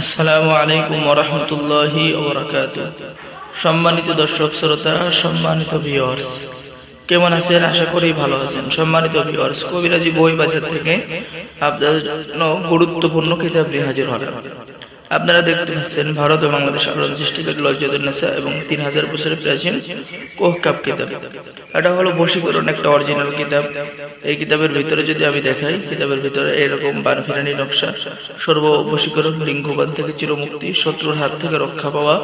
আসসালামু আলাইকুম ওরহমতুল্লাহি সম্মানিত দর্শক, শ্রোতা, সম্মানিত ভিউয়ার্স কেমন আছেন? আশা করি ভালো আছেন। সম্মানিত ভিউয়ার্স কবিরাজি বই বাজার থেকে আপনাদের জন্য গুরুত্বপূর্ণ কিতাব নিয়ে হাজির হলাম। আপনারা দেখতে পাচ্ছেন, ভারত ও বাংলাদেশ আলোড়ন সৃষ্টিকারী লজ্জাদুন্নেসা এবং তিন হাজার বছরের প্রাচীন কোহকাপ কিতাব। এটা হলো বশীকরণ একটা অরিজিনাল কিতাব। এই কিতাবের ভিতরে যদি আমি দেখাই, কিতাবের ভিতরে এরকম বানফিরানি নকশা, সর্ব বশীকরণ, লিঙ্গবান থেকে চিরমুক্তি, শত্রুর হাত থেকে রক্ষা পাওয়া,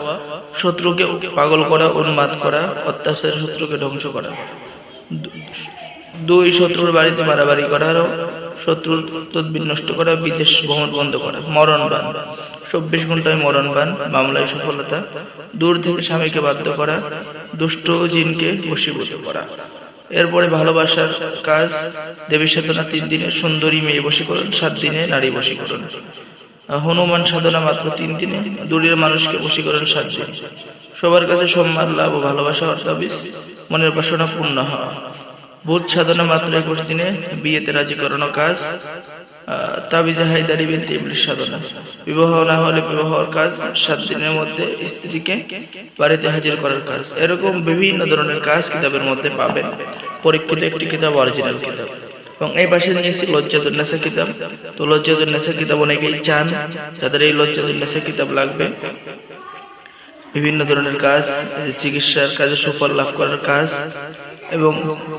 শত্রুকে পাগল করা, উন্মাদ করা অত্যাচার শত্রুকে ধ্বংস করা। দুই শত্রুর বাড়িতে মারামারি করা আরও শত্রুর তদবির নষ্ট করা, বিদেশ ভ্রমণ বন্ধ করা, মরণ বান। চব্বিশ ঘন্টায় মরণ বান, মামলায় সফলতা। দূর থেকে স্বামীকে বাধ্য করা, দুষ্ট জিনকে বশীভূত করা। এরপরে ভালোবাসার কাজ, দেবী সাধনা তিন দিনে, সুন্দরী মেয়ে বশীকরণ, সাত দিনে নারী বশীকরণ। হনুমান সাধনা মাত্র তিন দিনে দূরের মানুষকে বশীকরণ সাত দিন। সবার কাছে সম্মান, লাভ ও ভালোবাসা অর্থাবিস মনের বাসনা পূর্ণ হওয়া। ভূত সাধনা মাত্র একুশ দিনে বিয়েতে রাজি করানো কাজ তাবিজে হায়দারি বিনতে ইবলিশ সাধনা। বিবাহ না হলে বিবাহর কাজ সাত দিনের মধ্যে স্ত্রীকে বাড়িতে হাজির করার কাজ। এরকম বিভিন্ন ধরনের কাজ কিতাবের মধ্যে পাবেন। পরীক্ষিত একটি কিতাব অরিজিনাল কিতাব। এবং এই পাশে নিয়েছি লজ্জাতুন্নেসা কিতাব। তো লজ্জাতুন্নেসা কিতাব অনেকেই চান। যাদের এই লজ্জাতুন্নেসা কিতাব লাগবে বিভিন্ন ধরনের কাজ চিকিৎসার কাজে সুফল লাভ করার কাজ এবং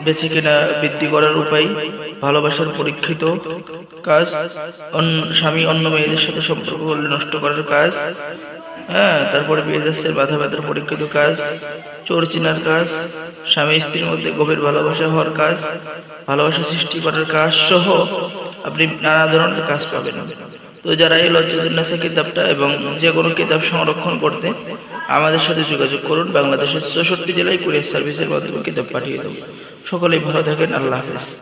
বেছে কেনা বৃদ্ধি করার উপায়, ভালোবাসার পরীক্ষিত কাজ স্বামী অন্য মেয়েদের সাথে সম্পর্ক করলে নষ্ট করার কাজ হ্যাঁ তারপরে বিয়েদাসের বাধা ব্যথার পরীক্ষিত কাজ, চোর চিনার কাজ, স্বামী স্ত্রীর মধ্যে গভীর ভালোবাসা হওয়ার কাজ, ভালোবাসা সৃষ্টি করার কাজ সহ আপনি নানা ধরনের কাজ পাবেন। তো যারা এই লজ্জাতুন্নাসা কিতাবটা এবং যে কোনো কিতাব সংরক্ষণ করতে আমাদের সাথে যোগাযোগ করুন, বাংলাদেশের চৌষট্টি জেলায় কুরিয়ার সার্ভিসের মাধ্যমে কিতাব পাঠিয়ে দেবো। সকলেই ভালো থাকেন, আল্লাহ হাফেজ।